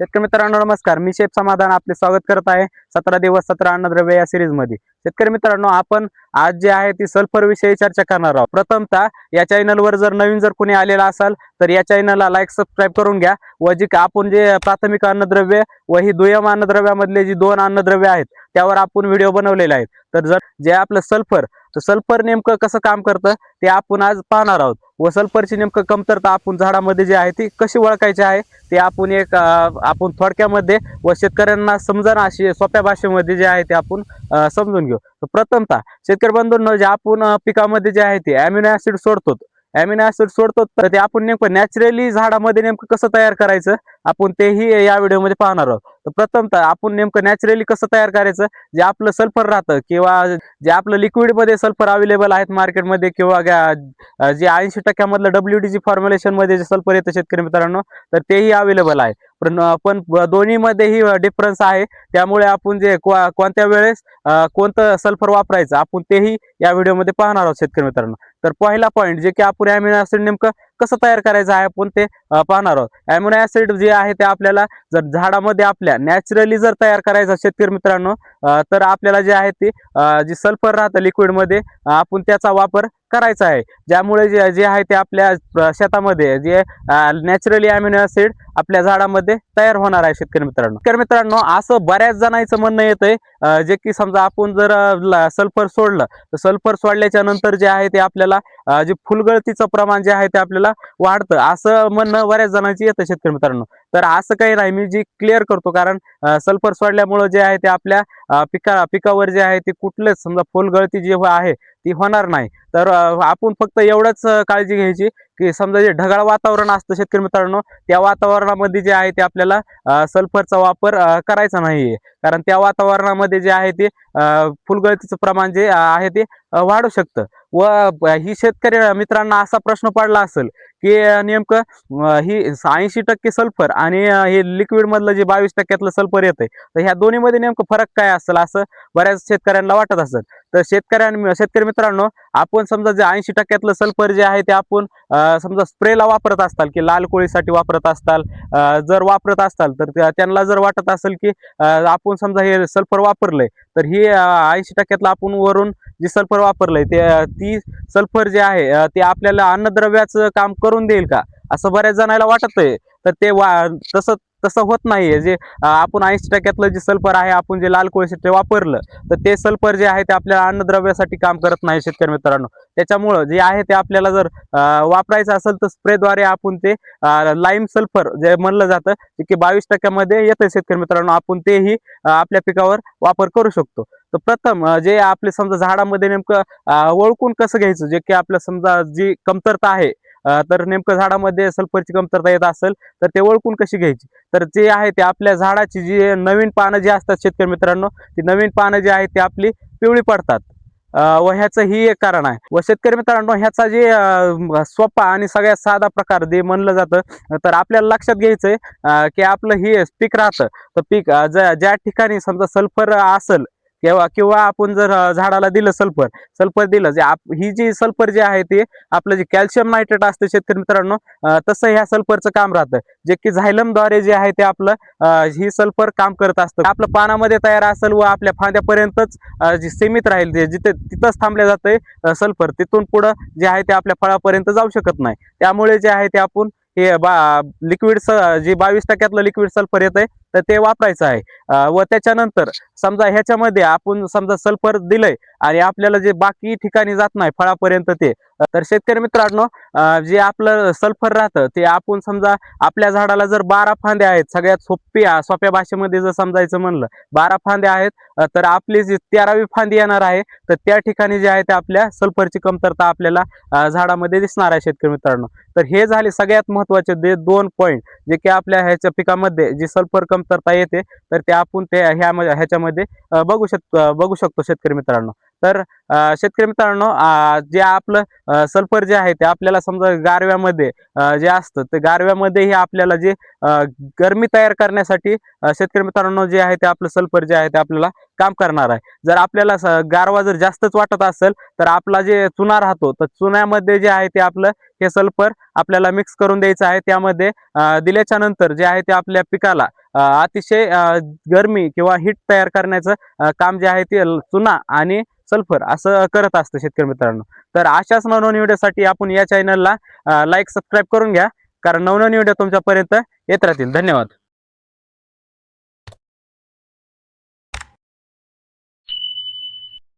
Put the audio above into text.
शेतकरी मित्रांनो नमस्कार. मी शेफ समाधान आपले स्वागत करत आहे. सतरा दिवस सतरा अन्नद्रव्य या सिरीजमध्ये. शेतकरी मित्रांनो आपण आज जे आहे ती सल्फर विषयी चर्चा करणार आहोत. प्रथमतः या चॅनलवर जर नवीन जर कोणी आलेला असाल तर या चॅनलला लाईक सबस्क्राईब करून घ्या. व जी का- आपण जे प्राथमिक अन्नद्रव्य व ही दुय्यम अन्नद्रव्यामधले जी दोन अन्नद्रव्य आहेत त्यावर आपण व्हिडिओ बनवलेले आहेत. तर जर जे आपलं सल्फर तर सल्फर नेमकं कसं काम करतं ते आपण आज पाहणार आहोत. व सल्फरची नेमकं कमतरता आपण झाडामध्ये जी आहे ती कशी ओळखायची आहे ते आपण एक आपण थोडक्यामध्ये व शेतकऱ्यांना समजा अशी सोप्या भाषेमध्ये जे आहे ते आपण समजून घेऊ. प्रथमतः शेतकरी बंधूंना जे आपण पिकामध्ये जे आहे ते अॅमिनो ऍसिड सोडतो. अॅमिनो ऍसिड सोडतो तर ते आपण नेमकं नॅचरली झाडामध्ये नेमकं कसं तयार करायचं? आपण तेही या व्हिडिओमध्ये पाहणार आहोत. तर प्रथमतः आपण नेमकं नॅचरली कसं तयार करायचं? जे आपलं सल्फर राहतं किंवा जे आपलं लिक्विडमध्ये सल्फर अवेलेबल आहेत मार्केटमध्ये किंवा जे ऐंशी टक्क्यामधलं डब्ल्यू डी जी फॉर्म्युलेशनमध्ये जे सल्फर येतं शेतकरी मित्रांनो तर तेही अवेलेबल आहे. पण पण दोन्हीमध्येही डिफरन्स आहे. त्यामुळे आपण जे कोणत्या वेळेस कोणतं सल्फर वापरायचं आपण तेही या व्हिडिओमध्ये पाहणार आहोत शेतकरी मित्रांनो. तर पहिला पॉईंट जे की आपण अॅमिनो ऍसिड नेमकं कसं तयार करायचं आहे आपण ते पाहणार आहोत. अॅमिनो ऍसिड जे आहे ते आपल्याला जर झाडामध्ये आपल्या नॅचरली जर तयार करायचं शेतकरी मित्रांनो तर आपल्याला जे आहे ते जे सल्फर राहतं लिक्विडमध्ये आपण त्याचा वापर करायचा आहे. ज्यामुळे जे जे आहे ते आपल्या शेतामध्ये जे नॅचरली अमिनो ऍसिड आपल्या झाडामध्ये तयार होणार आहे शेतकरी मित्रांनो. शेतकरी मित्रांनो असं बऱ्याच जणांचं म्हणणं येतंय जे की समजा आपण जर सल्फर सोडलं तर सल्फर सोडल्याच्या नंतर जे आहे ते आपल्याला जे फुलगळतीचं प्रमाण जे आहे ते आपल्याला वाढतं. असं म्हणणं बऱ्याच जणांची येतं शेतकरी मित्रांनो. तर असं काही नाही मी जी क्लिअर करतो. कारण सल्फर सोडल्यामुळं जे आहे ते आपल्या पिका पिकावर जे आहे ते कुठलंच समजा फुलगळती जी हो आहे ती होणार नाही. तर आपण फक्त एवढंच काळजी घ्यायची की समजा जे ढगाळ वातावरण असतं शेतकरी मित्रांनो त्या वातावरणामध्ये जे आहे ते आपल्याला सल्फरचा वापर करायचा नाहीये. कारण त्या वातावरणामध्ये जे आहे ते फुलगळतीचं प्रमाण जे आहे ते वाढू शकतं. व ही शेतकरी मित्रांना असा प्रश्न पडला असेल की नेमकं ही ऐंशी टक्के सल्फर आणि हे लिक्विड मधलं जे बावीस टक्क्यातलं सल्फर येतंय तर ह्या दोन्हीमध्ये नेमकं फरक काय असेल असं बऱ्याच शेतकऱ्यांना वाटत असेल. तर शेतकऱ्यां शेतकरी मित्रांनो आपण समजा जे ऐंशी टक्क्यातलं सल्फर जे आहे ते आपण समजा स्प्रेला वापरत असताल की लाल कोळीसाठी वापरत असताल जर वापरत असताल तर त्यांना जर वाटत असेल की आपण समजा हे सल्फर वापरलंय तर ही ऐंशी टक्क्यातलं आपण वरून जे सल्फर वापरलंय ते ती सल्फर जे आहे ते आपल्याला अन्नद्रव्याचं काम करून देईल का? असं बऱ्याच जणांना वाटत आहे तर ते वा तसं तसं होत नाहीये. जे आपण ऐंशी टक्क्यातलं जे सल्फर आहे आपण जे लाल कोळीसाठी वापरलं तर ते सल्फर जे आहे ते आपल्याला अन्नद्रव्यासाठी काम करत नाही शेतकरी मित्रांनो. त्याच्यामुळं जे आहे ते आपल्याला जर वापरायचं असेल तर स्प्रेद्वारे आपण ते लाईम सल्फर जे म्हणलं जातं की बावीस टक्क्यामध्ये येतं शेतकरी मित्रांनो. आपण तेही आपल्या पिकावर वापर करू शकतो. तर प्रथम जे आपले समजा झाडामध्ये नेमकं ओळखून कसं घ्यायचं? जे की आपलं समजा जी कमतरता आहे तर नेमकं झाडामध्ये सल्फरची कमतरता येत असेल तर ते ओळखून कशी घ्यायची? तर जे आहे ते आपल्या झाडाची जी नवीन पानं जी असतात शेतकरी मित्रांनो ती नवीन पानं जी आहेत ती आपली पिवळी पडतात. व ह्याचं ही एक कारण आहे. व शेतकरी मित्रांनो ह्याचा जे सोपा आणि सगळ्यात साधा प्रकार जे म्हणलं जातं तर आपल्याला लक्षात घ्यायचंय की आपलं हे पीक राहतं. तर पीक ज- ज्या ठिकाणी समजा सल्फर असेल किंवा किंवा आपण जर झाडाला दिलं सल्फर सल्फर दिलं जे आप ही जी सल्फर जे आहे ते आपलं जे कॅल्शियम नायट्रेट असतं शेतकरी मित्रांनो तसं ह्या सल्फरचं काम राहतं. जे की झायलमद्वारे जे आहे ते आपलं ही सल्फर काम करत असतं. आपलं पानामध्ये तयार असेल व आपल्या फांद्यापर्यंतच जी सीमित राहील जे जिथे तिथंच थांबल्या जातंय सल्फर तिथून पुढं जे आहे ते आपल्या फळापर्यंत जाऊ शकत नाही. त्यामुळे जे आहे ते आपण हे बा लिक्विड जे बावीस टक्क्यातलं लिक्विड सल्फर येत आहे तर ते वापरायचं आहे. व त्याच्यानंतर समजा ह्याच्यामध्ये आपण समजा सल्फर दिलंय आणि आपल्याला जे बाकी ठिकाणी जात नाही फळापर्यंत ते तर शेतकरी मित्रांनो जे आपलं सल्फर राहतं ते आपण समजा आपल्या झाडाला जर बारा फांद्या आहेत सगळ्यात सोपी सोप्या भाषेमध्ये जर समजायचं म्हणलं बारा फांद्या आहेत तर आपली जी तेरावी फांदी येणार आहे तर त्या ठिकाणी जे आहे ते आपल्या सल्फरची कमतरता आपल्याला झाडामध्ये दिसणार आहे शेतकरी मित्रांनो. तर हे झाले सगळ्यात महत्त्वाचे दोन पॉईंट जे की आपल्या ह्याच्या पिकामध्ये जी सल्फर कमतरता येते तर ते आपण ते ह्या ह्याच्यामध्ये बघू शक बघू शकतो शेतकरी मित्रांनो. तर शेतकरी मित्रांनो जे आपलं सल्फर जे आहे ते आपल्याला समजा गारव्यामध्ये जे असतं ते गारव्यामध्येही आपल्याला जे गरमी तयार करण्यासाठी शेतकरी मित्रांनो जे आहे ते आपलं सल्फर जे आहे ते आपल्याला काम करणार आहे. जर आपल्याला गारवा जर जास्तच वाटत असेल तर आपला जे चुना राहतो तर चुन्यामध्ये जे आहे ते आपलं हे सल्फर आपल्याला मिक्स करून द्यायचं आहे. त्यामध्ये दिल्याच्या नंतर जे आहे ते आपल्या पिकाला अतिशय गरमी किंवा हिट तयार करण्याचं काम जे आहे ते चुना आणि सल्फर असं करत असतं शेतकरी मित्रांनो. तर अशाच नवनवीन व्हिडिओसाठी आपण या चॅनलला लाईक सबस्क्राईब करून घ्या. कारण नवनवीन व्हिडिओ तुमच्यापर्यंत येत राहतील. धन्यवाद.